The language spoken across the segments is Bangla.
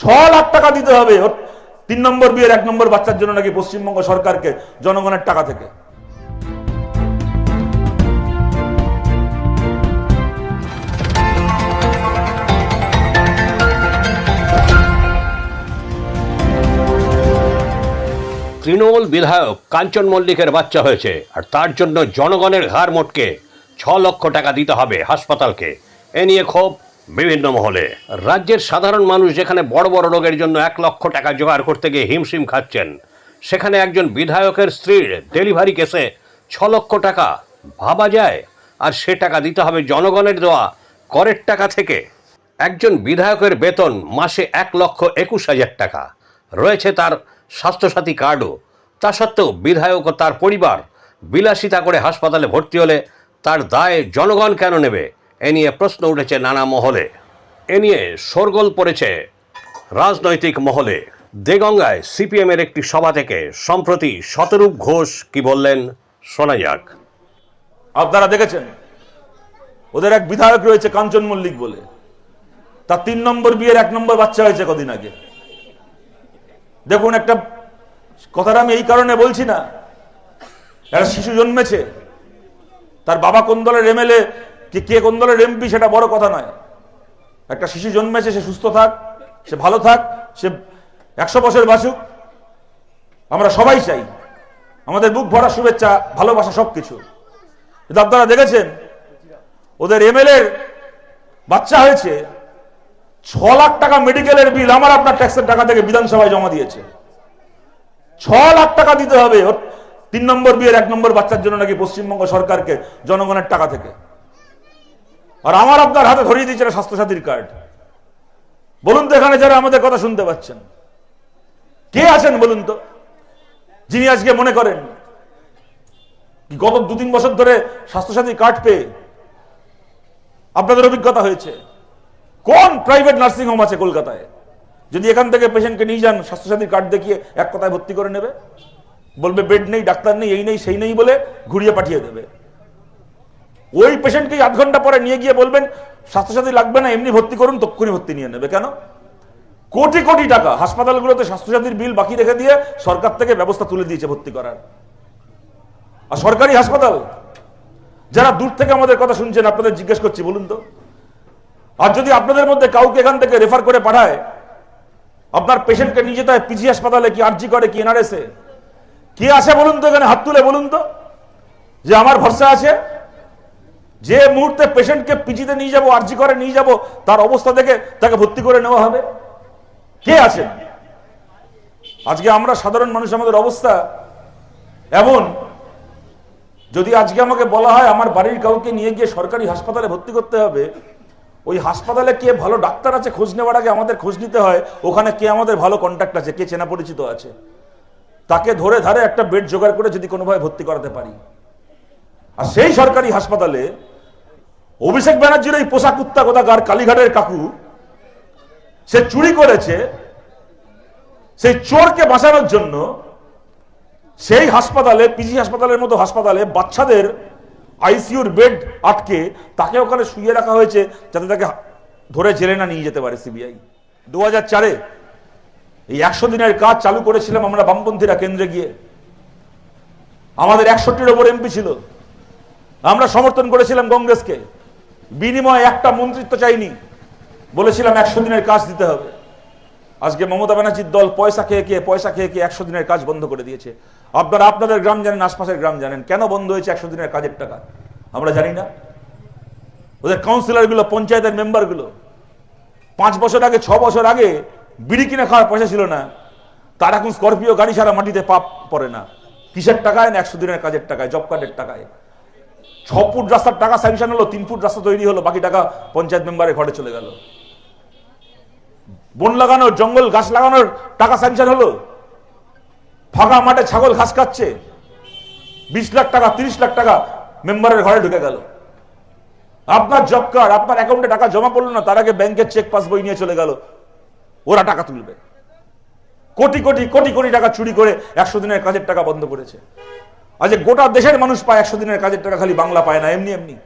ছ লাখ টাকা দিতে হবে। তিন নম্বর বিয়ের এক নম্বর বাচ্চার জন্য নাকি পশ্চিমবঙ্গ সরকারকে জনগণের টাকা থেকে। তৃণমূল বিধায়ক কাঞ্চন মল্লিকের বাচ্চা হয়েছে, আর তার জন্য জনগণের ঘাড় মোটকে ছ লক্ষ টাকা দিতে হবে হাসপাতালকে। এ নিয়ে ক্ষোভ বিভিন্ন মহলে। রাজ্যের সাধারণ মানুষ যেখানে বড় বড় রোগের জন্য এক লক্ষ টাকা জোগাড় করতে গিয়ে হিমশিম খাচ্ছেন, সেখানে একজন বিধায়কের স্ত্রীর ডেলিভারি কেসে ছ লক্ষ টাকা ভাবা যায়, আর সে টাকা দিতে হবে জনগণের দেওয়া করের টাকা থেকে। একজন বিধায়কের বেতন মাসে এক লক্ষ একুশ হাজার টাকা। রয়েছে তার স্বাস্থ্যসাথী কার্ডও। তা সত্ত্বেও বিধায়ক ও তার পরিবার বিলাসিতা করে হাসপাতালে ভর্তি হলে তার দায় জনগণ কেন নেবে? এ নিয়ে প্রশ্ন উঠেছে নানা মহলে। এ নিয়ে শোরগোল পড়েছে রাজনৈতিক মহলে। দেগঙ্গায় সিপিএমের একটি সভা থেকে সম্প্রতি শতরূপ ঘোষ কি বললেন, শোনা যাক। আপনারা দেখেছেন? ওদের এক বিধায়ক রয়েছে কাঞ্চন মল্লিক বলে। তার তিন নম্বর বিয়ের এক নম্বর বাচ্চা হয়েছে কদিন আগে। দেখুন একটা কথাটা আমি এই কারণে বলছি না, একটা শিশু জন্মেছে, তার বাবা কোন দলের এমএলএ কে কে কোন দলের এমপি সেটা বড় কথা নয়। একটা শিশু জন্মেছে, সে সুস্থ থাক, সে ভালো থাক, সে একশো বছর বাঁচুক। আমরা সবাই চাই। আমাদের বুক ভরা শুভেচ্ছা, ভালোবাসা সবকিছু। কিন্তু আপনারা দেখেছেন, ওদের এম এমএলএ বাচ্চা হয়েছে ছ লাখ টাকা মেডিকেলের বিল আমার আপনার ট্যাক্সের টাকা থেকে বিধানসভায় জমা দিয়েছে। ছ লাখ টাকা দিতে হবে। তিন নম্বর বিয়ের এক নম্বর বাচ্চার জন্য নাকি পশ্চিমবঙ্গ সরকারকে, জনগণের টাকা থেকে। আর আমার আপনার হাতে ধরিয়ে দিয়েছে স্বাস্থ্যসাথীর কার্ড। বলুন তো এখানে যারা আমাদের কথা শুনতে পাচ্ছেন। কে আছেন বলুন তো? যিনি আজকে মনে করেন গত দু তিন বছর ধরে স্বাস্থ্যসাথী কার্ড পেয়ে আপনাদের অভিজ্ঞতা হয়েছে। কোন প্রাইভেট নার্সিং হোম আছে কলকাতায়? যদি এখান থেকে পেশেন্টকে নিয়ে যান, স্বাস্থ্যসাথীর কার্ড দেখিয়ে এক কথায় ভর্তি করে নেবে। বলবে, বেড নেই, ডাক্তার নেই, এই নেই, সেই নেই বলে ঘুরিয়ে পাঠিয়ে দেবে। ওই পেশেন্টকে আধ ঘণ্টা পরে নিয়ে গিয়ে বলবেন, স্বাস্থ্যসাথী লাগবে না, এমনি ভর্তি করুন, তক্ষুনি ভর্তি নিয়ে নেবে। কেন? কোটি কোটি টাকা হাসপাতালগুলোতে স্বাস্থ্যসাথীর বিল বাকি রেখে দিয়ে সরকার থেকে ব্যবস্থা তুলে দিয়েছে ভর্তি করার। আর সরকারি হাসপাতাল, যারা দূর থেকে আমাদের কথা শুনছেন, আপনাদের জিজ্ঞেস করছি, বলুন তো। আর যদি আপনাদের মধ্যে কাউকে এখান থেকে রেফার করে পাঠায়, আপনার পেশেন্টকে নিয়ে যেতে হয় পিজি হাসপাতালে, কি আরজি করে, কি এনআরএসে? কে আছে বলুন তো, এখানে হাত তুলে বলুন তো, যে আমার ভরসা আছে যে মুহূর্তে পেশেন্টকে পিজিতে নিয়ে যাব, আরজি করে নিয়ে যাব, তার অবস্থা দেখে তাকে ভর্তি করে নেওয়া হবে? কে আছে? আজকে আমরা সাধারণ মানুষ, আমাদের অবস্থা এমন। যদি আজকে আমাকে বলা হয় আমার বাড়ির কাউকে নিয়ে গিয়ে সরকারি হাসপাতালে ভর্তি করতে হবে, ওই হাসপাতালে কে ভালো ডাক্তার আছে খোঁজ নেওয়ার আগে আমাদের খোঁজ নিতে হয়, ওখানে কে আমাদের ভালো কন্ট্যাক্ট আছে, কে চেনা পরিচিত আছে? তাকে ধরে ধারে একটা বেড জোগাড় করে যদি কোনোভাবে ভর্তি করাতে পারি। আর সেই সরকারি হাসপাতালে অভিষেক ব্যানার্জির এই পোশাক কুত্তা কোথাকার কালীঘাটের কাকু, সে চুরি করেছে, সেই চোরকে বাঁচানোর জন্য সেই হাসপাতালে, পিজি হাসপাতালের মতো হাসপাতালে বাচ্চাদের আইসিইউর বেড আটকে তাকে ওখানে শুয়ে রাখা হয়েছে যাতে তাকে ধরে জেলে না নিয়ে যেতে পারে সিবিআই। দু হাজার চারে এই একশো দিনের কাজ চালু করেছিলাম আমরা বামপন্থীরা কেন্দ্রে গিয়ে। আমাদের একষট্টির ওপর এমপি ছিল। আমরা সমর্থন করেছিলাম কংগ্রেসকে। বিনিময়ে একটা মন্ত্রিত্ব চাইনি। বলেছিলাম একশো দিনের কাজ দিতে হবে। আজকে মমতা ব্যানার্জির দল পয়সা খেয়ে খেয়ে, পয়সা খেয়ে খেয়ে একশো দিনের কাজ বন্ধ করে দিয়েছে। আপনারা আপনাদের গ্রাম জানেন, আশপাশের গ্রাম জানেন, কেন বন্ধ হয়েছে একশো দিনের কাজের টাকা? আমরা জানি না। ওদের কাউন্সিলরগুলো, পঞ্চায়েতের মেম্বারগুলো, পাঁচ বছর আগে, ছ বছর আগে বিড়ি কিনে খাওয়ার পয়সা ছিল না। তার এখন স্করপিও গাড়ি ছাড়া মাটিতে পাপ পড়ে না। কিসের টাকায় না একশো দিনের কাজের টাকায়, জব কার্ডের টাকায়? ছ ফুট রাস্তার টাকা স্যাংশন হলো, তিন ফুট রাস্তা তৈরি হলো, বাকি টাকা পঞ্চায়েত মেম্বারের ঘরে চলে গেল। বন লাগানোর, জঙ্গল গাছ লাগানোর টাকা স্যাংশন হলো। ফাঁকা মাঠে ছাগল ঘাস খাচ্ছে। বিশ লাখ টাকা, তিরিশ লাখ টাকা মেম্বারের ঘরে ঢুকে গেল। আপনার জব কার্ড আপনার অ্যাকাউন্টে টাকা জমা পড়ল না, তার আগে ব্যাংকের চেক পাস বই নিয়ে চলে গেল। ওরা টাকা তুলবে। কোটি কোটি কোটি কোটি টাকা চুরি করে একশো দিনের কাজের টাকা বন্ধ করেছে। আজ গোটা দেশের মানুষ পায় একশো দিনের কাজের টাকা, খালি বাংলা পায় না, এমনি এমনি।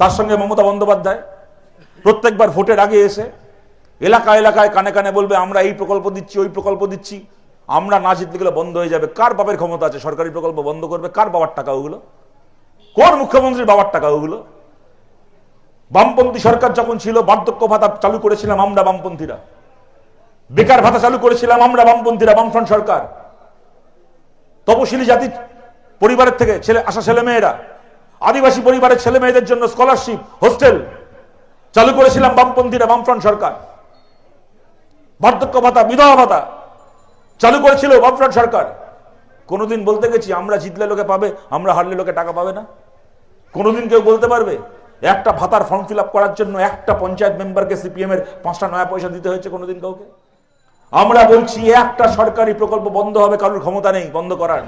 তার সঙ্গে মমতা বন্দ্যোপাধ্যায় প্রত্যেকবার ভোটের আগে এসে এলাকা এলাকায় কানে কানে বলবে, আমরা এই প্রকল্প দিচ্ছি, ওই প্রকল্প দিচ্ছি। আমরা না জিতলে গেলে বন্ধ হয়ে যাবে। কার বাপের ক্ষমতা আছে? সরকারি প্রকল্প বন্ধ করবে। কার বাবার টাকা ওগুলো? কোন মুখ্যমন্ত্রীর বাবার টাকা ওগুলো? বামপন্থী সরকার যখন ছিল, বার্ধক্য ভাতা চালু করেছিলাম আমরা বামপন্থীরা। বেকার ভাতা চালু করেছিলাম আমরা বামপন্থীরা, বামফ্রন্ট সরকার। তপশিলি জাতির পরিবারের থেকে ছেলে, আসা ছেলে মেয়েরা, আদিবাসী পরিবারের ছেলে মেয়েদের জন্য স্কলারশিপ হোস্টেল চালু করেছিলাম বামপন্থীরা, বামফ্রন্ট সরকার। বার্ধক্য ভাতা, বিধবা ভাতা চালু করেছিল বামফ্রন্ট সরকার। কোনোদিন বলতে গেছি, আমরা জিতলে লোকে পাবে, আমরা হারলে লোকে টাকা পাবে না? কোনোদিন কেউ বলতে পারবে? একটা ভাতার ফর্ম ফিল করার জন্য একটা পঞ্চায়েত মেম্বারকে সিপিএম এর পাঁচটা নয়া পয়সা দিতে হয়েছে কোনোদিন কাউকে? আমরা বলছি একটা সরকারি প্রকল্প বন্ধ হবে কারোর ক্ষমতা নেই বন্ধ করার।